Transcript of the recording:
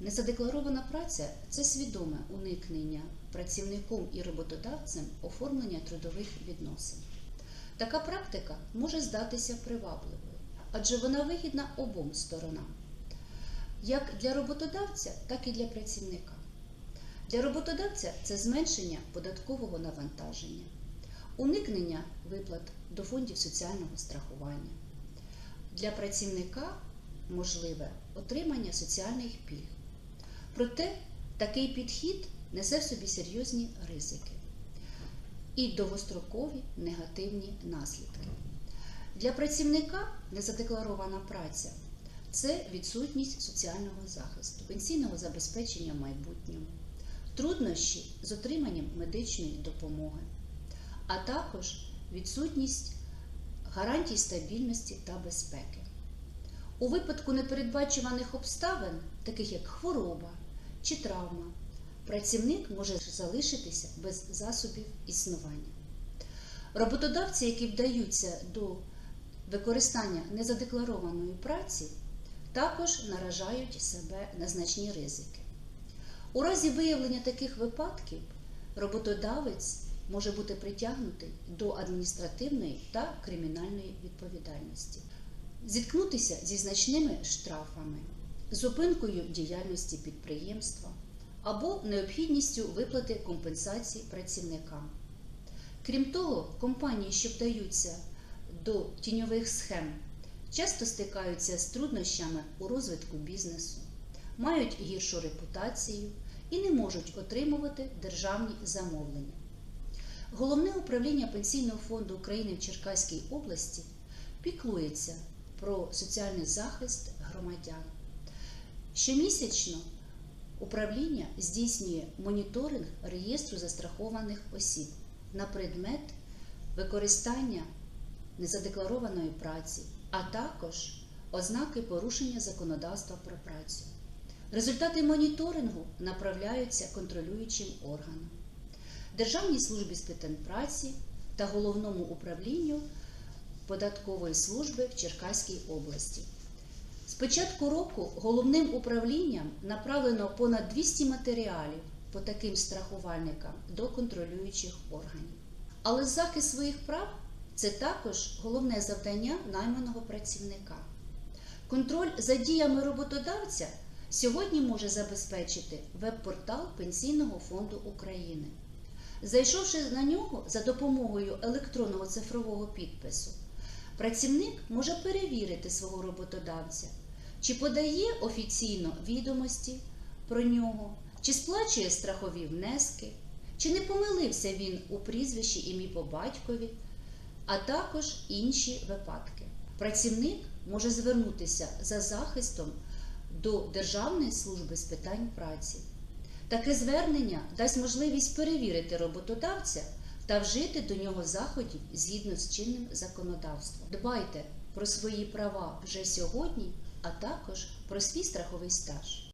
Незадекларована праця це свідоме уникнення працівником і роботодавцем оформлення трудових відносин. Така практика може здатися привабливою, адже вона вигідна обом сторонам, як для роботодавця, так і для працівника. Для роботодавця це зменшення податкового навантаження, уникнення виплат до фондів соціального страхування. Для працівника можливе отримання соціальних пільг. Проте такий підхід несе в собі серйозні ризики і довгострокові негативні наслідки. Для працівника незадекларована праця це відсутність соціального захисту, пенсійного забезпечення в майбутньому, труднощі з отриманням медичної допомоги, а також відсутність гарантій стабільності та безпеки. У випадку непередбачуваних обставин, таких як хвороба чи травма, працівник може залишитися без засобів існування. Роботодавці, які вдаються до використання незадекларованої праці, також наражають себе на значні ризики. У разі виявлення таких випадків роботодавець може бути притягнутий до адміністративної та кримінальної відповідальності, зіткнутися зі значними штрафами, зупинкою діяльності підприємства або необхідністю виплати компенсацій працівникам. Крім того, компанії, що вдаються до тіньових схем, часто стикаються з труднощами у розвитку бізнесу, мають гіршу репутацію і не можуть отримувати державні замовлення. Головне управління Пенсійного фонду України в Черкаській області піклується про соціальний захист громадян. Щомісячно управління здійснює моніторинг реєстру застрахованих осіб на предмет використання незадекларованої праці, а також ознаки порушення законодавства про працю. Результати моніторингу направляються контролюючим органам. Державній службі з питань праці та головному управлінню податкової служби в Черкаській області. Початку року головним управлінням направлено понад 200 матеріалів по таким страхувальникам до контролюючих органів. Але захист своїх прав це також головне завдання найманого працівника. Контроль за діями роботодавця сьогодні може забезпечити веб-портал Пенсійного фонду України. Зайшовши на нього за допомогою електронного цифрового підпису, працівник може перевірити свого роботодавця, чи подає офіційно відомості про нього, чи сплачує страхові внески, чи не помилився він у прізвищі ім'я по батькові, а також інші випадки. Працівник може звернутися за захистом до Державної служби з питань праці. Таке звернення дасть можливість перевірити роботодавця та вжити до нього заходів згідно з чинним законодавством. Дбайте про свої права вже сьогодні, а також про свій страховий стаж.